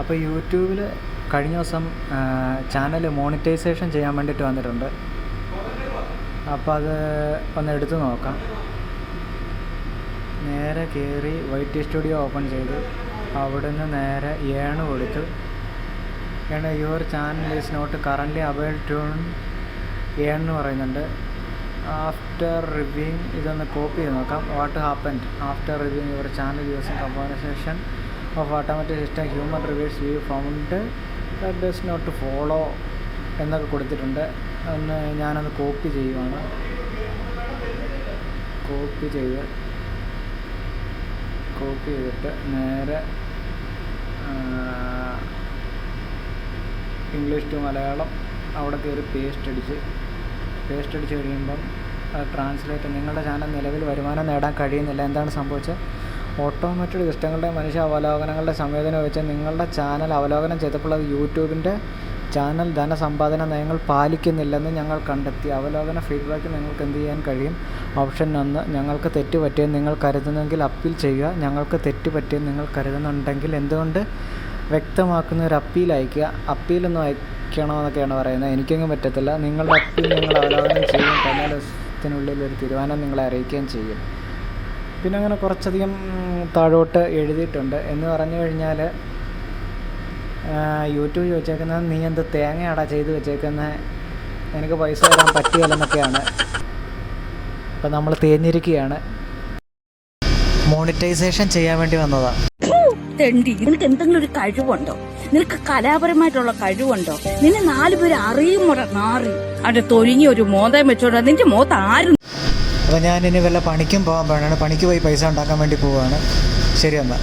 അപ്പോൾ യൂട്യൂബിൽ കഴിഞ്ഞ ദിവസം ചാനൽ മോണിറ്റൈസേഷൻ ചെയ്യാൻ വേണ്ടിയിട്ട് വന്നിട്ടുണ്ട്. അപ്പോൾ അത് ഒന്ന് എടുത്തു നോക്കാം. നേരെ കയറി വൈറ്റ് സ്റ്റുഡിയോ ഓപ്പൺ ചെയ്തു അവിടുന്ന് നേരെ ഏണ് കൊടുത്തു earn your channel is not current avail tune ഏണെന്ന് പറയുന്നുണ്ട്. ആഫ്റ്റർ റിവ്യൂ ഇതൊന്ന് കോപ്പി ചെയ്ത് നോക്കാം. What happened after review your channel using compensation of automatic system human reverse view found that does not follow എന്നൊക്കെ കൊടുത്തിട്ടുണ്ട്. ഒന്ന് ഞാനത് copy ചെയ്യുവാണ്. Copy ചെയ്ത് കോപ്പി ചെയ്തിട്ട് നേരെ ഇംഗ്ലീഷ് ടു മലയാളം അവിടെ കയറി പേസ്റ്റ് അടിച്ച് പേസ്റ്റ് അടിച്ച് കഴിയുമ്പം ട്രാൻസ്ലേറ്റ് നിങ്ങളുടെ ചാനൽ നിലവിൽ വരുമാനം നേടാൻ കഴിയുന്നില്ല. എന്താണ് സംഭവിച്ചത്? ഓട്ടോമാറ്റഡ് സിസ്റ്റങ്ങളുടെ മനുഷ്യ അവലോകനങ്ങളുടെ സംവേദനം വെച്ച് നിങ്ങളുടെ ചാനൽ അവലോകനം ചെയ്തപ്പോൾ അത് യൂട്യൂബിന്റെ ചാനൽ ധനസമ്പാദന നയങ്ങൾ പാലിക്കുന്നില്ലെന്ന് ഞങ്ങൾ കണ്ടെത്തി. അവലോകന ഫീഡ്ബാക്ക് നിങ്ങൾക്ക് എന്ത് ചെയ്യാൻ കഴിയും? ഓപ്ഷൻ ഒന്ന് ഞങ്ങൾക്ക് തെറ്റ് പറ്റിയെന്ന് നിങ്ങൾ കരുതുന്നെങ്കിൽ അപ്പീൽ ചെയ്യുക. ഞങ്ങൾക്ക് തെറ്റ് പറ്റിയെന്ന് നിങ്ങൾ കരുതുന്നുണ്ടെങ്കിൽ എന്തുകൊണ്ട്? വ്യക്തമാക്കുന്ന ഒരു അപ്പീൽ അയക്കുക അപ്പീലൊന്നും അയക്കണമെന്നൊക്കെയാണ് പറയുന്നത്. എനിക്കൊന്നും പറ്റത്തില്ല. നിങ്ങളുടെ അപ്പീൽ നിങ്ങൾ അവലോകനം ചെയ്യും പതിനാല് ദിവസത്തിനുള്ളിൽ ഒരു തീരുമാനം നിങ്ങളെ അറിയിക്കുകയും ചെയ്യും. പിന്നെ അങ്ങനെ കുറച്ചധികം താഴോട്ട് എഴുതിയിട്ടുണ്ട്. എന്ന് പറഞ്ഞു കഴിഞ്ഞാൽ യൂട്യൂബ് ചോദിച്ചേക്കുന്നത് നീ എന്ത് തേങ്ങയാടാ ചെയ്ത് വെച്ചേക്കുന്നത് എനിക്ക് പൈസ തരാൻ പറ്റുകയില്ലെന്നൊക്കെയാണ് അപ്പം നമ്മൾ തേഞ്ഞിരിക്കുകയാണ്. മോണിറ്റൈസേഷൻ ചെയ്യാൻ വേണ്ടി വന്നതാണ് തെണ്ടി. നിനക്ക് എന്തെങ്കിലും ഒരു കഴിവുണ്ടോ? നിനക്ക് കലാപരമായിട്ടുള്ള കഴിവുണ്ടോ? നിന്നെ നാലുപേര് അറിയുമോടെ നാറി. അവിടെ തൊലിഞ്ഞ ഒരു മോതയം വെച്ചോടാ നിന്റെ മോത്ത് ആരും അപ്പോൾ ഞാൻ ഇനി വല്ല പണിക്കും പോകാൻ പോകണമാണ് പണിക്ക് പോയി പൈസ ഉണ്ടാക്കാൻ വേണ്ടി പോവുകയാണ് ശരി എന്നാൽ